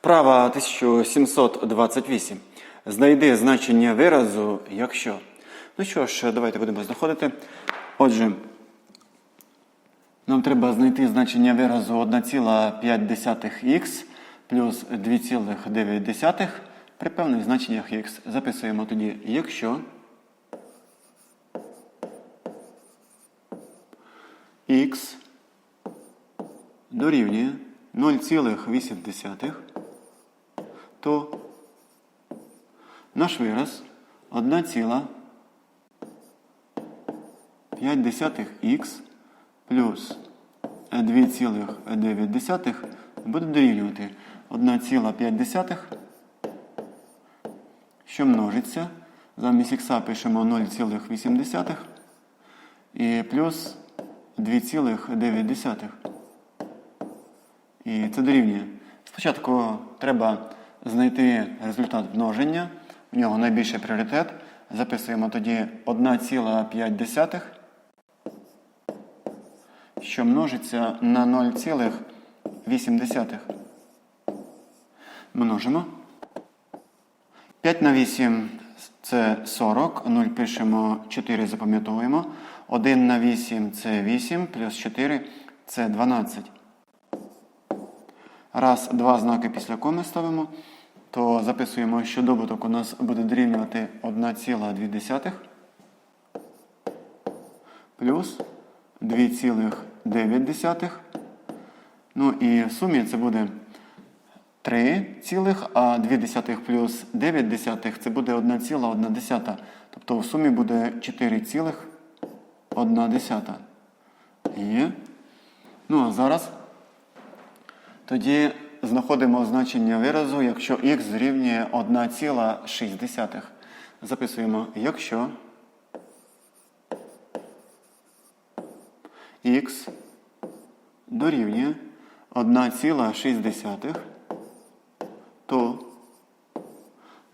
Вправа 1728. Знайди значення виразу, якщо. Ну що ж, давайте будемо знаходити. Отже, нам треба знайти значення виразу 1,5х плюс 2,9 при певних значеннях х. Записуємо тоді, якщо х дорівнює 0,8, то наш вираз 1,5х плюс 2,9 буде дорівнювати 1,5, що множиться. Замість х пишемо 0,8 і плюс 2,9. І це дорівнює. Спочатку треба знайти результат множення. В нього найбільший пріоритет. Записуємо тоді 1,5, що множиться на 0,8. Множимо. 5 на 8 це 40. 0 пишемо, 4 запам'ятовуємо. 1 на 8 це 8, плюс 4 це 12. Раз, два знаки після коми ставимо, то записуємо, що добуток у нас буде дорівнювати 1,2 плюс 2,9. Ну і в сумі це буде 3, цілих, а 2 плюс 9 десятих це буде 1,1. Тобто в сумі буде 4,1 десята. Є. Ну а зараз тоді знаходимо значення виразу, якщо х дорівнює 1,6. Записуємо, якщо х дорівнює 1,6, то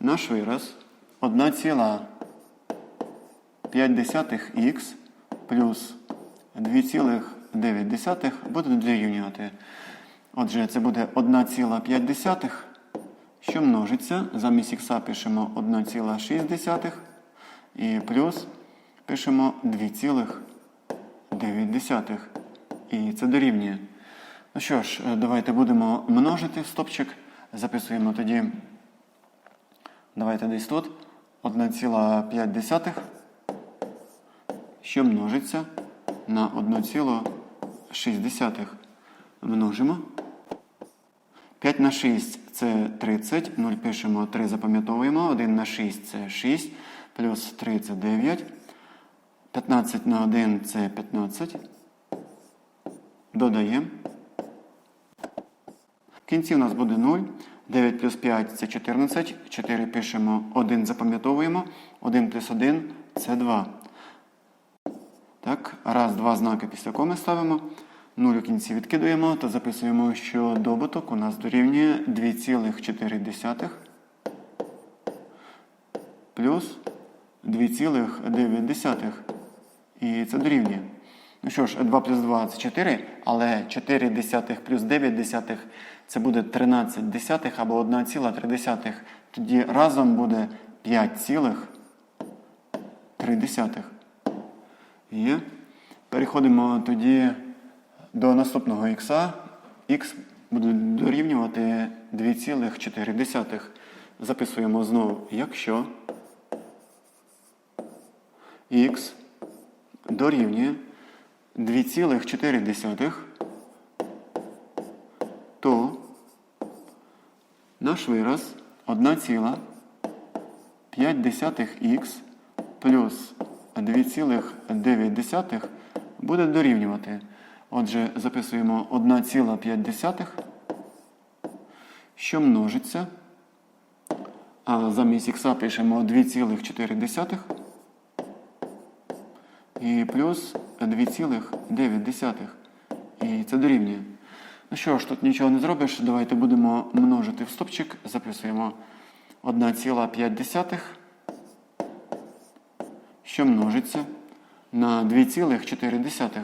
наш вираз 1,5х плюс 2,9 буде дорівнювати. Отже, це буде 1,5, що множиться. Замість х пишемо 1,6 і плюс пишемо 2,9. І це дорівнює. Ну що ж, давайте будемо множити стопчик. Записуємо тоді. Давайте десь тут 1,5, що множиться на 1,6. Множимо. 5 на 6 це 30. 0 пишемо 3, запам'ятовуємо. 1 на 6 це 6. Плюс 3 це 9. 15 на 1 це 15. Додаємо. В кінці у нас буде 0. 9 плюс 5 це 14. 4 пишемо 1, запам'ятовуємо. 1 плюс 1 це 2. Так, раз, два знаки після коми ставимо. 0 у кінці відкидуємо, то записуємо, що добуток у нас дорівнює 2,4 плюс 2,9. І це дорівнює. Ну що ж, 2 плюс 2 це 4, але 4 десятих плюс 9 десятих це буде 13 десятих або 1,3. Тоді разом буде 5,3. Є. Переходимо тоді до наступного х. Х буде дорівнювати 2,4. Записуємо знову, якщо х дорівнює 2,4, то наш вираз 1,5х плюс 2,9 буде дорівнювати. Отже, записуємо 1,5, що множиться. А замість х пишемо 2,4 і плюс 2,9. І це дорівнює. Ну що ж, тут нічого не зробиш. Давайте будемо множити в стопчик. Записуємо 1,5, що множиться на 2,4.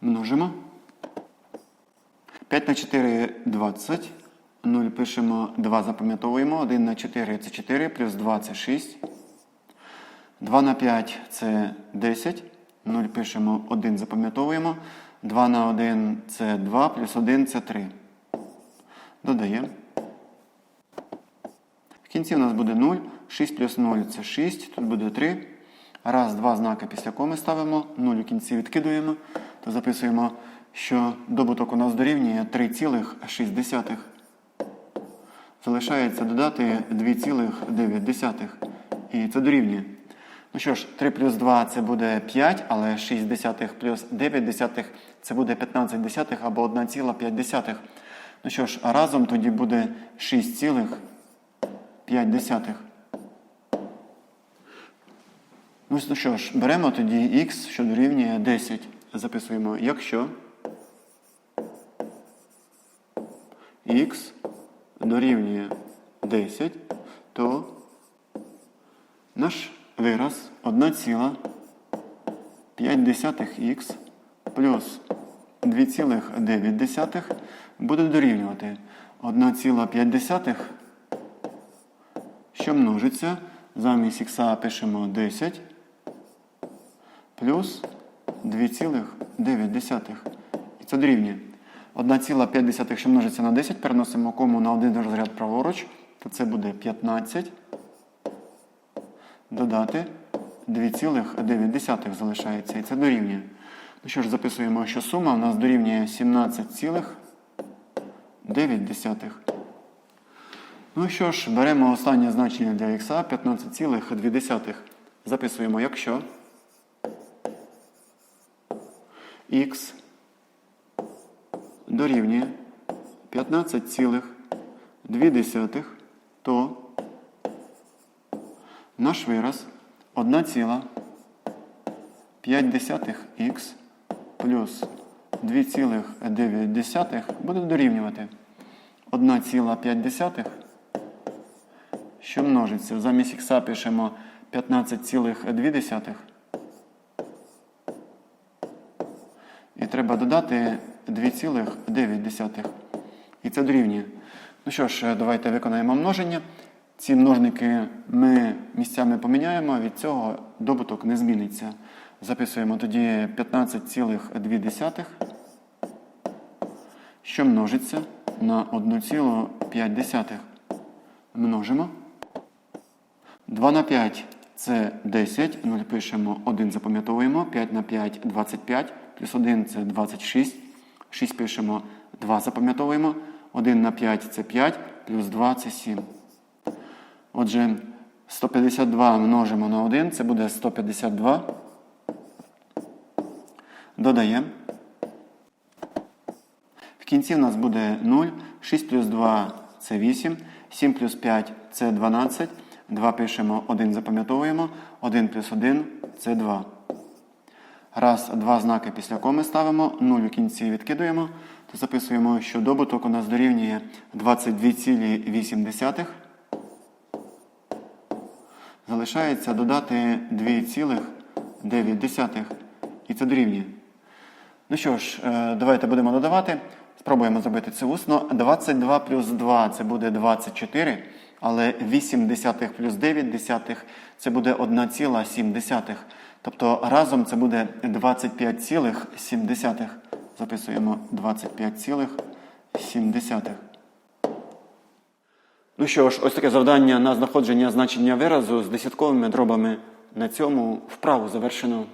Множимо. 5 на 4 – 20. 0 пишемо 2, запам'ятовуємо. 1 на 4 це 4, плюс 2 це 6. 2 на 5 це 10. 0 пишемо 1, запам'ятовуємо. 2 на 1 це 2, плюс 1 це 3. Додаємо. В кінці у нас буде 0. 6 плюс 0 це 6. Тут буде 3. Раз, два знаки після коми ставимо. 0 у кінці відкидуємо. То записуємо, що добуток у нас дорівнює 3,6. Залишається додати 2,9. І це дорівнює. Ну що ж, 3 плюс 2 це буде 5, але 6 десятих плюс 9 десятих це буде 15 десятих або 1,5. Ну що ж, разом тоді буде 6,5. Ну що ж, беремо тоді х, що дорівнює 10. Записуємо, якщо х дорівнює 10, то наш вираз 1,5х плюс 2,9 буде дорівнювати 1,5, що множиться. Замість х пишемо 10 плюс 2,9. І це дорівнює. 1,5, що множиться на 10, переносимо кому на один розряд праворуч, то це буде 15. Додати 2,9 залишається. І це дорівнює. Ну що ж, записуємо, що сума у нас дорівнює 17,9. Ну що ж, беремо останнє значення для х 15,2. Записуємо, якщо х дорівнює 15,2, то наш вираз 1,5х плюс 2,9 буде дорівнювати 1,5, що множиться. Замість х пишемо 15,2. І треба додати 2,9. І це дорівнює. Ну що ж, давайте виконаємо множення. Ці множники ми місцями поміняємо, від цього добуток не зміниться. Записуємо тоді 15,2, що множиться на 1,5. Множимо. 2 на 5 це 10, 0 пишемо, 1 запам'ятовуємо, 5 на 5 25, плюс 1 це 26, 6 пишемо, 2 запам'ятовуємо, 1 на 5 це 5, плюс 2 це 7. Отже, 152 множимо на 1, це буде 152. Додаємо. В кінці в нас буде 0, 6 плюс 2 це 8, 7 плюс 5 це 12. 2 пишемо, 1 запам'ятовуємо, 1 плюс 1 це 2. Раз, два знаки після коми ставимо, 0 у кінці відкидуємо, то записуємо, що добуток у нас дорівнює 22,8. Залишається додати 2,9. І це дорівнює. Ну що ж, е, давайте будемо додавати. Спробуємо зробити це усно. 22 плюс 2 це буде 24, але 8 десятих плюс 9 десятих це буде 1,7. Тобто разом це буде 25,7. Записуємо 25,7. Ну що ж, ось таке завдання на знаходження значення виразу з десятковими дробами. На цьому вправу завершено.